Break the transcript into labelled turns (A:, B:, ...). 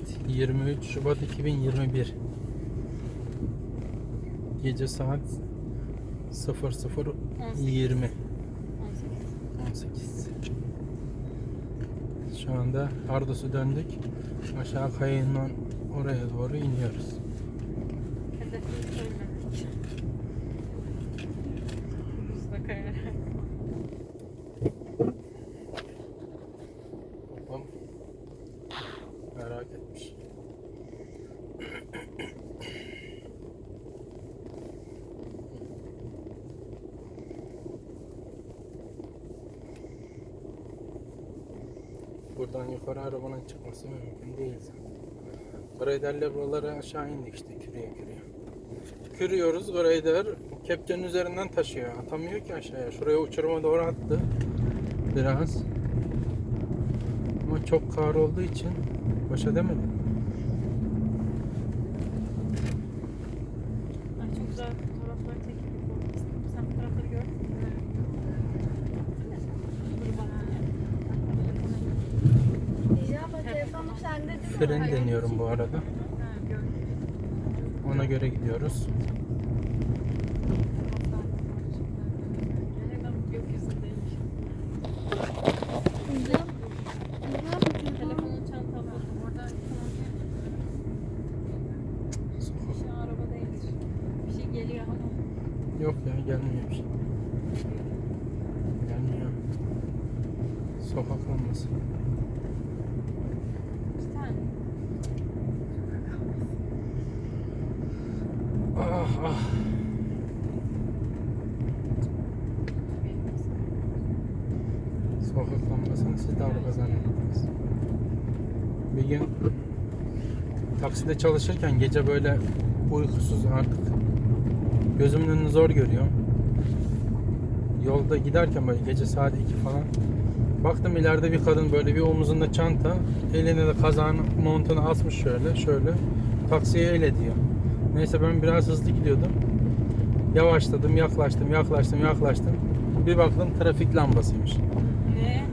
A: Evet 23 Şubat 2021 Gece saat 00.20 18 Şu anda Ardos'u döndük. Aşağı kayığından oraya doğru iniyoruz. Merak etmiş. Buradan yukarı arabanın çıkması mümkün değil. Graderle buraları aşağı indik işte kürüye kürüye. Kürüyoruz grader kepçenin üzerinden taşıyor. Atamıyor ki aşağıya. Şuraya uçuruma doğru attı. Biraz. Ama çok kar olduğu için baş edemedim.
B: Ay çok güzel fotoğraflar çekildi. Sen fotoğrafları gördün mü?
C: İcaba telefonum sende değil mi?
A: Fren deniyorum bu arada. Ona göre gidiyoruz. Yok ya gelmiyor bir şey. Gelmiyor. Sokak lambası.
B: Bir tane.
A: Ah ah. Sokak lambasını siz de araba zannettiniz. Bir gün takside çalışırken gece böyle uykusuz artık gözümün önünü zor görüyorum. Yolda giderken böyle gece saat 2 falan baktım ileride bir kadın böyle bir omuzunda çanta eline de kazağını montunu asmış şöyle şöyle taksiye el ediyor. Neyse ben biraz hızlı gidiyordum. Yavaşladım, yaklaştım, yaklaştım, yaklaştım. Bir baktım trafik lambasıymış.
B: Ne?